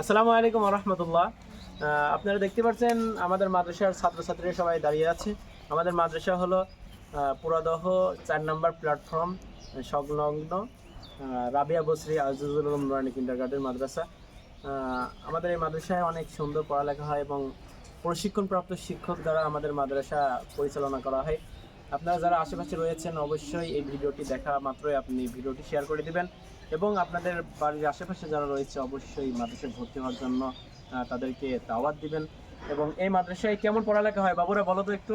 আসসালামু আলাইকুম রহমতুল্লাহ। আপনারা দেখতে পাচ্ছেন আমাদের মাদ্রাসার ছাত্রছাত্রীরা সবাই দাঁড়িয়ে আছে। আমাদের মাদ্রাসা হলো পুরাদহ চার নম্বর প্ল্যাটফর্ম সংলগ্ন রাবিয়া বসরি আজিজুল নুরানি কিন্ডার গার্ডেন মাদ্রাসা। আমাদের এই মাদ্রাসায় অনেক সুন্দর পড়ালেখা হয় এবং প্রশিক্ষণপ্রাপ্ত শিক্ষক দ্বারা আমাদের মাদ্রাসা পরিচালনা করা হয়। আপনারা যারা আশেপাশে রয়েছেন, অবশ্যই এই ভিডিওটি দেখা মাত্রই আপনি ভিডিওটি শেয়ার করে দিবেন। এবং আপনাদের বাড়ির আশেপাশে যারা রয়েছে, অবশ্যই মাদ্রাসায় ভর্তি হওয়ার জন্য তাদেরকে দাওয়াত দিবেন। এবং এই মাদ্রাসায় কেমন পড়ালেখা হয়, বাবুরা বলো তো একটু।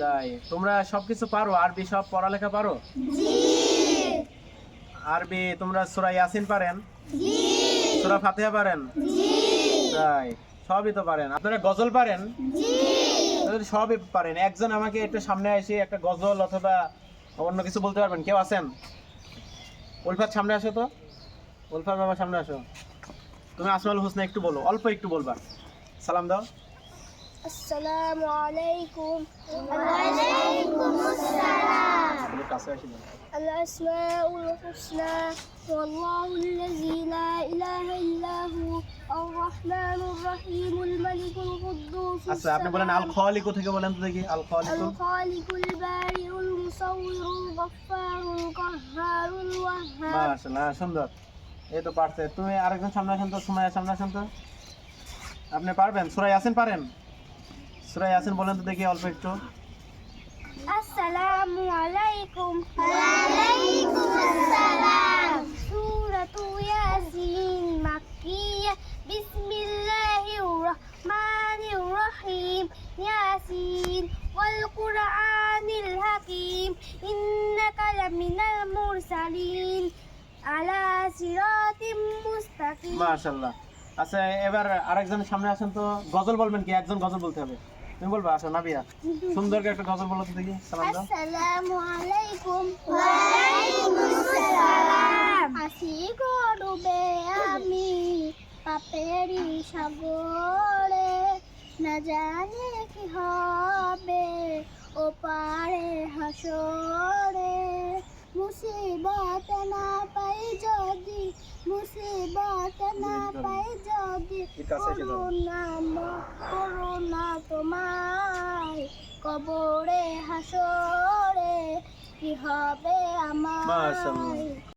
তাই, তোমরা সবকিছু পারো? আরবি সব পড়ালেখা পারো? আরবি, তোমরা সূরা ইয়াসিন পারেন? সূরা ফাতিহা পারেন? তাই, সবই তো পারেন। আপনারা গজল পারেন? সবই পারেন একজন আমাকে একটু সামনে এসে একটা গজল অথবা অন্য কিছু বলতে পারবেন কেউ আছেন উলফাত সামনে আসো তো উলফাত বাবা সামনে আসো তুমি আসমাল হোসনা একটু বলো অল্প একটু বলবা সালাম দাও السلام عليكم وعليكم السلام বলে কাছে আসি না। الأسماء الحسنى والله الذي لا إله إلا আচ্ছা আপনি বলেন আল খালিকু থেকে বলেন তো দেখি আল খালিকু আল খালিকুল বারিউল গফফারুল মাশাআল্লাহ সুন্দর। এই তো পারছে। তুমি আরেকজন সামনে আসেন তো সময় সামনে আসেন তো। আপনি পারবেন? সূরা ইয়াসিন পারেন? সূরা ইয়াসিন বলেন তো দেখি অল্প একটু। আসসালামু আলাইকুম। ওয়া আলাইকুম الرحيم ياسين والقرآن الحكيم إنك لمن المرسلين على صراط مستقيم মাশাআল্লাহ আচ্ছা এবার আরেকজন সামনে আসেন তো গজল বলবেন কি একজন গজল বলতে হবে তুমি বলবা আসো নাবিয়া সুন্দর করে একটা গজল বলো তো দেখি সালাম দাও আসসালামু আলাইকুম ওয়ালাইকুম আসসালাম হাসি গড়বে আমি পাপেরি সাগরে না জানে কি হবে ও পারে হাসরে মুসিবত না পাই যদি মুসিবত না পাই যদি। করুণা করুণা তোমায় কবরে হাসরে কি হবে আমার।